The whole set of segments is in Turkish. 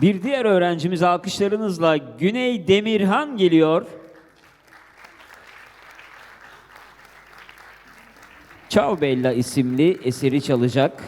Bir diğer öğrencimiz alkışlarınızla Güney Demirhan geliyor. Ciao Bella isimli eseri çalacak.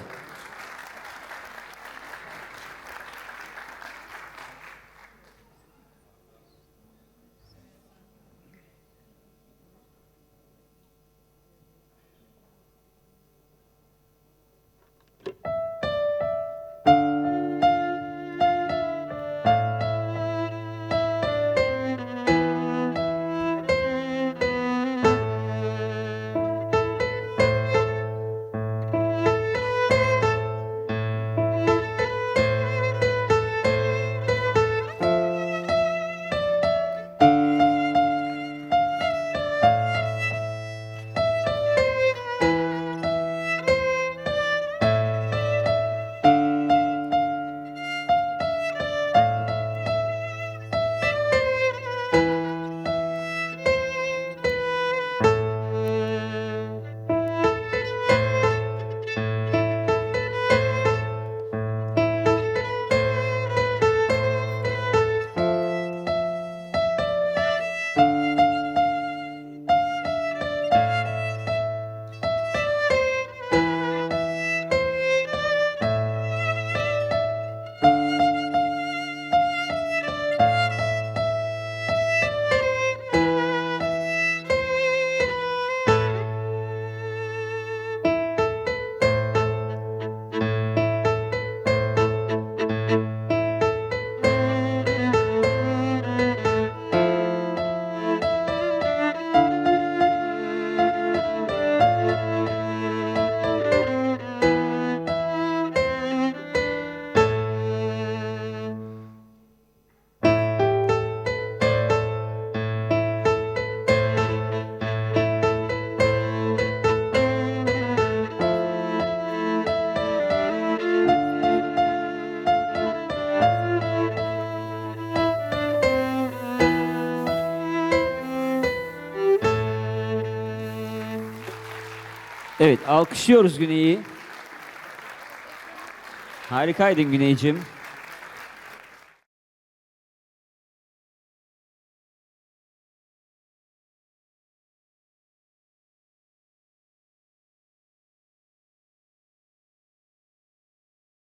Evet, alkışlıyoruz Güney'i. Harikaydın Güney'cim.